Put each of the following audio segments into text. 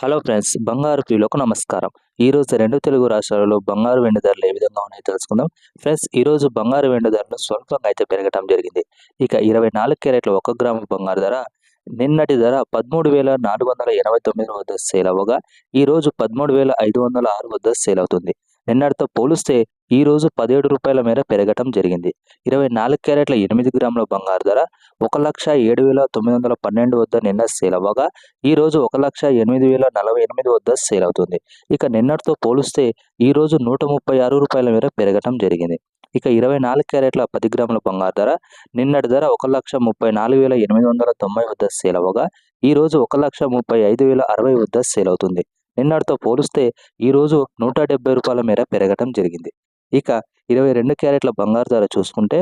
Hello friends బంగారు ప్రియులకు నమస్కారం. ఈ రోజు రెండు తెలుగు రాష్ట్రాలలో బంగారు వెండి ధరలు ఏ విధంగా ఉన్నాయో తెలుసుకుందాం. ఫ్రెండ్స్ ఈ రోజు బంగారు వెండి ధరలు స్వల్పంగా అయితే పెరగటం జరిగింది. ఇక ఇరవై నాలుగు క్యారెట్ల ఒక గ్రాము బంగారు ధర నిన్నటి ధర పదమూడు వేల నాలుగు వందల ఎనభై తొమ్మిది వద్ద సేల్ అవ్వగా ఈ రోజు పదమూడు వేల ఐదు వందల ఆరు వద్ద సేల్ అవుతుంది. నిన్నటితో పోలిస్తే ఈ రోజు పదిహేడు రూపాయల మేర పెరగటం జరిగింది. ఇరవై నాలుగు క్యారెట్ల ఎనిమిది గ్రాముల బంగారు ధర ఒక లక్ష ఏడు వేల తొమ్మిది వందల పన్నెండు వద్ద నిన్న సేల్ అవ్వగా ఈ రోజు ఒక లక్ష ఎనిమిది వేల నలభై ఎనిమిది వద్ద సేల్ అవుతుంది. ఇక నిన్నటితో పోలిస్తే ఈరోజు నూట ముప్పై ఆరు రూపాయల మేర పెరగటం జరిగింది. ఇక ఇరవై నాలుగు క్యారెట్ల పది గ్రాముల బంగారు ధర నిన్నటి ధర ఒక లక్ష ముప్పై నాలుగు వేల ఎనిమిది వందల తొంభై వద్ద సేల్ అవ్వగా ఈ రోజు ఒక లక్ష ముప్పై ఐదు వేల అరవై వద్ద సేల్ అవుతుంది. నిన్నటితో పోలిస్తే ఈరోజు నూట డెబ్బై రూపాయల మేర పెరగటం జరిగింది. ఇక ఇరవై రెండు క్యారెట్ల బంగారు ధర చూసుకుంటే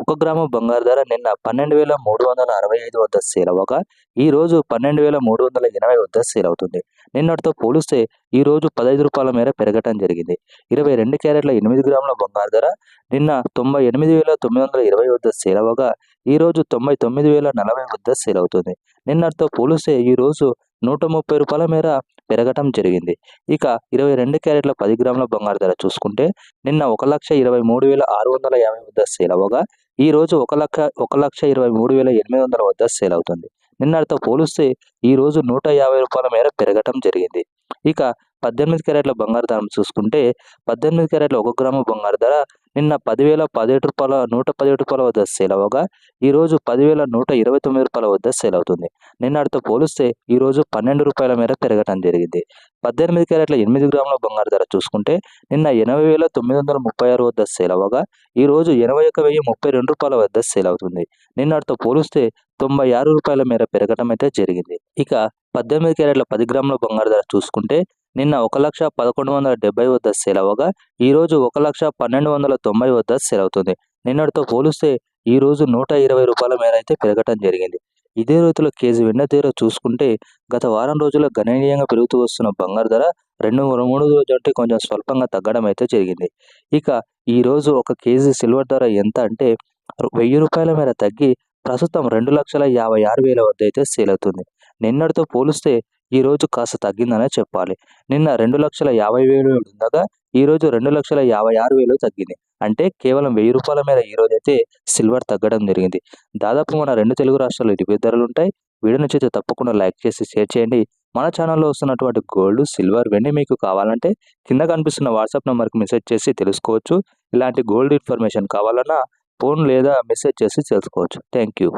ఒక గ్రాము బంగారు ధర నిన్న పన్నెండు వేల మూడు వందల అరవై ఐదు వద్ద సేల్ అవ్వగా ఈ రోజు పన్నెండు వేల మూడు వందల ఎనభై వద్ద సేల్ అవుతుంది. నిన్నటితో పోలిస్తే ఈ రోజు పదహైదు రూపాయల మేర పెరగటం జరిగింది. ఇరవై రెండు క్యారెట్ల ఎనిమిది గ్రాముల బంగారు ధర నిన్న తొంభై ఎనిమిది వేల తొమ్మిది వందల ఇరవై వద్ద సేల్ అవ్వగా ఈ రోజు తొంభై తొమ్మిది వేల నలభై వద్ద సేల్ అవుతుంది. నిన్నటితో పోలిస్తే ఈ రోజు నూట ముప్పై రూపాయల మేర పెరగటం జరిగింది. ఇక ఇరవై రెండు క్యారెట్ల పది గ్రాముల బంగారు ధర చూసుకుంటే నిన్న ఒక లక్ష ఇరవై మూడు వేల ఆరు వందల యాభై వద్ద సేల్ అవ్వగా ఈ రోజు ఒక లక్ష ఒక లక్ష ఇరవై మూడు వేల ఎనిమిది వందల వద్ద సేల్ అవుతుంది. నిన్నటితో పోలిస్తే ఈ రోజు నూట యాభై రూపాయల మేర పెరగటం జరిగింది. ఇక పద్దెనిమిది క్యారెట్ల బంగారు ధర చూసుకుంటే పద్దెనిమిది క్యారెట్ల ఒక గ్రాము బంగారు ధర నిన్న పదివేల పదిహేడు రూపాయల నూట పదిహేడు రూపాయల వద్ద సేల్ అవ్వగా ఈరోజు పదివేల నూట ఇరవై తొమ్మిది రూపాయల వద్ద సేల్ అవుతుంది. నిన్నటితో పోలిస్తే ఈరోజు పన్నెండు రూపాయల మేర పెరగటం జరిగింది. పద్దెనిమిది క్యారెట్ల ఎనిమిది గ్రాముల బంగారు ధర చూసుకుంటే నిన్న ఎనభై వేల తొమ్మిది వందల ముప్పై ఆరు వద్ద సేల్ అవ్వగా ఈరోజు ఎనభై ఒక వెయ్యి ముప్పై రెండు రూపాయల వద్ద సేల్ అవుతుంది. నిన్నటితో పోలిస్తే తొంభై ఆరు రూపాయల మేర పెరగటం అయితే జరిగింది. ఇక పద్దెనిమిది క్యారెట్ల పది గ్రాముల బంగారు ధర చూసుకుంటే నిన్న ఒక లక్ష పదకొండు వందల డెబ్బై వద్ద సేల్ అవ్వగా ఈరోజు ఒక లక్ష పన్నెండు వందల తొంభై వద్ద సేల్ అవుతుంది నిన్నటితో పోలిస్తే ఈ రోజు నూట ఇరవై రూపాయల మేర అయితే పెరగటం జరిగింది. ఇదే రీతిలో కేజీ వెన్న తీర చూసుకుంటే గత వారం రోజుల్లో గణనీయంగా పెరుగుతూ వస్తున్న బంగారు ధర రెండు మూడు రోజులు అంటే కొంచెం స్వల్పంగా తగ్గడం అయితే జరిగింది. ఇక ఈ రోజు ఒక కేజీ సిల్వర్ ధర ఎంత అంటే వెయ్యి రూపాయల మేర తగ్గి ప్రస్తుతం రెండు లక్షల యాభై ఆరు వేల వద్ద అయితే సేల్ అవుతుంది నిన్నటితో పోలిస్తే ఈ రోజు కాస్త తగ్గిందనే చెప్పాలి. నిన్న రెండు లక్షల యాభై వేలు ఉండగా ఈరోజు రెండు లక్షల యాభై ఆరు వేలు తగ్గింది. అంటే కేవలం వెయ్యి రూపాయల మేర ఈ అయితే సిల్వర్ తగ్గడం జరిగింది. దాదాపు మన రెండు తెలుగు రాష్ట్రాలు ఇరవై ధరలు ఉంటాయి. వీడియో నచ్చితే తప్పకుండా లైక్ చేసి షేర్ చేయండి. మన ఛానల్లో వస్తున్నటువంటి గోల్డ్ సిల్వర్ వెండి మీకు కావాలంటే కింద కనిపిస్తున్న వాట్సాప్ నెంబర్కి మెసేజ్ చేసి తెలుసుకోవచ్చు. ఇలాంటి గోల్డ్ ఇన్ఫర్మేషన్ కావాలన్నా ఫోన్ లేదా మెసేజ్ చేసి తెలుసుకోవచ్చు. Thank you